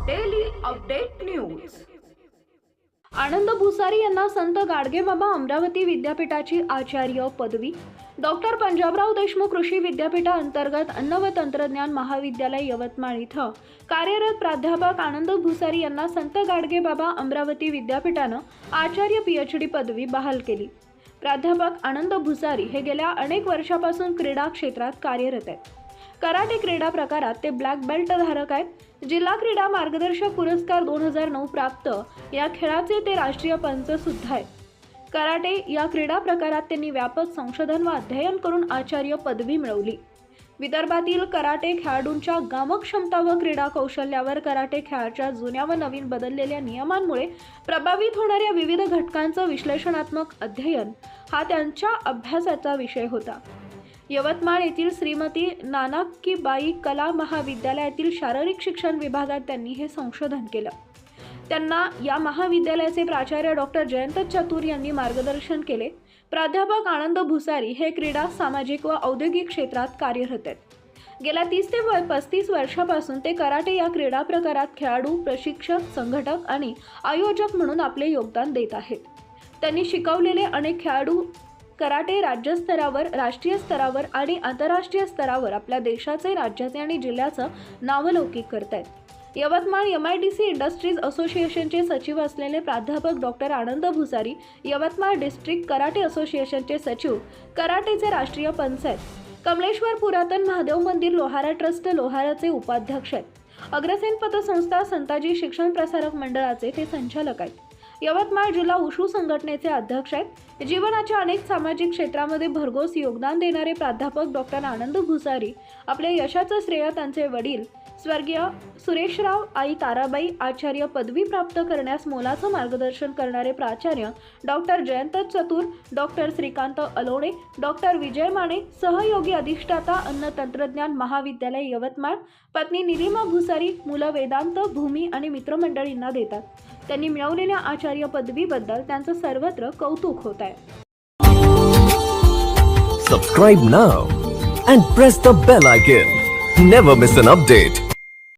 Update news Anand Bhusari यांना संत गाडगेबाबा अमरावती विद्यापीठाची आचार्य पदवी. डॉक्टर पंजाबराव देशमुख कृषी विद्यापीठा अंतर्गत अन्न व तंत्रज्ञान महाविद्यालय यवतमाळ इथं कार्यरत प्राध्यापक आनंद भुसारी यांना संत गाडगेबाबा अमरावती विद्यापीठानं आचार्य पी एच डी पदवी बहाल केली. प्राध्यापक आनंद भुसारी हे गेल्या अनेक वर्षापासून क्रीडा क्षेत्रात कार्यरत आहेत. कराटे क्रीडा प्रकारात ते ब्लॅक बेल्ट धारक आहेत. जिल्हा क्रीडा मार्गदर्शक पुरस्कार दोन हजार नऊ प्राप्त. या खेळाचे ते राष्ट्रीय पंच सुद्धा आहेत. कराटे या क्रीडा प्रकारात त्यांनी व्यापक संशोधन व अध्ययन करून आचार्य पदवी मिळवली. विदर्भातील कराटे खेळाडूंच्या गामक्षमता व क्रीडा कौशल्यावर कराटे खेळाच्या जुन्या व नवीन बदललेल्या नियमांमुळे प्रभावित होणाऱ्या विविध घटकांचं विश्लेषणात्मक अध्ययन हा त्यांच्या अभ्यासाचा विषय होता. यवतमाळ येथील श्रीमती नानाक्कीबाई कला महाविद्यालयातील शारीरिक शिक्षण विभागात त्यांनी हे संशोधन केलं. त्यांना या महाविद्यालयाचे प्राचार्य डॉक्टर जयंत चतुर यांनी मार्गदर्शन केले. प्राध्यापक आनंद भुसारी हे क्रीडा सामाजिक व औद्योगिक क्षेत्रात कार्यरत आहेत. गेल्या तीस ते पस्तीस वर्षापासून ते कराटे या क्रीडा प्रकारात खेळाडू प्रशिक्षक संघटक आणि आयोजक म्हणून आपले योगदान देत आहेत. त्यांनी शिकवलेले अनेक खेळाडू कराटे राज्यस्तरावर राष्ट्रीय स्तरावर आणि आंतरराष्ट्रीय स्तरावर आपल्या देशाचे राज्याचे आणि जिल्ह्याचं नावलौकिक करत आहेत Yavatmal M I D C industries असोसिएशनचे सचिव असलेले प्राध्यापक doctor Anand Bhusari Yavatmal district karate असोसिएशनचे सचिव कराटेचे राष्ट्रीय पंच आहेत कमलेश्वर पुरातन महादेव मंदिर लोहारा ट्रस्ट लोहाराचे उपाध्यक्ष आहेत. अग्रसेन पतसंस्था संताजी शिक्षण प्रसारक मंडळाचे ते संचालक आहेत. यवतमाळ जिल्हा उशू संघटनेचे अध्यक्ष आहेत. जीवनाच्या अनेक सामाजिक क्षेत्रामध्ये भरघोस योगदान देणारे प्राध्यापक डॉक्टर आनंद भुसारी आपल्या यशाचं श्रेय त्यांचे वडील स्वर्गीय सुरेशराव आई ताराबाई आचार्य पदवी प्राप्त करण्यास मोलाचं मार्गदर्शन करणारे प्राचार्य doctor Jayant Chatur doctor Shrikant Alone doctor Vijay Mane सहयोगी अधिष्ठाता अन्न तंत्रज्ञान महाविद्यालय यवतमाळ पत्नी निलिमा भुसारी मुलं वेदांत भूमी आणि मित्रमंडळींना देतात. त्यांनी मिळवलेल्या आचार्य पदवीबद्दल त्यांचं सर्वत्र कौतुक होत आहे. Subscribe now and press the bell icon never miss an update